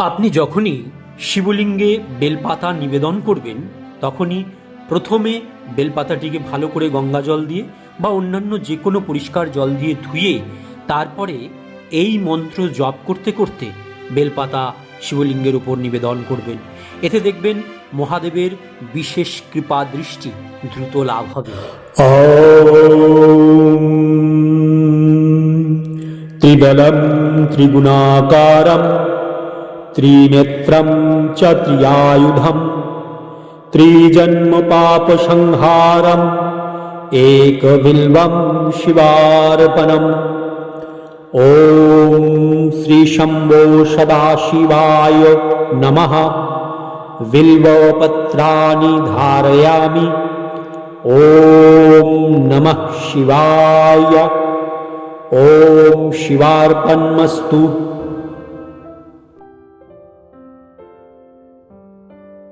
আপনি যখনই শিবলিঙ্গে বেলপাতা নিবেদন করবেন, তখনই প্রথমে বেলপাতাটিকে ভালো করে গঙ্গা জল দিয়ে বা অন্যান্য যে কোনো পরিষ্কার জল দিয়ে ধুয়ে তারপরে এই মন্ত্র জপ করতে করতে বেলপাতা শিবলিঙ্গের উপর নিবেদন করবেন। এতে দেখবেন মহাদেবের বিশেষ কৃপা দৃষ্টি দ্রুত লাভ হবে। ত্রিবলম ত্রিগুণাকারম त्रिनेत्रं च त्रियायुधं त्रिजन्मपापसंहारम् एकबिल्वं शिवार्पणम्। ॐ श्रीशम्भो सदाशिवाय नमः। बिल्वपत्राणि धारयामि। ॐ नमः शिवाय। ॐ शिवार्पणमस्तु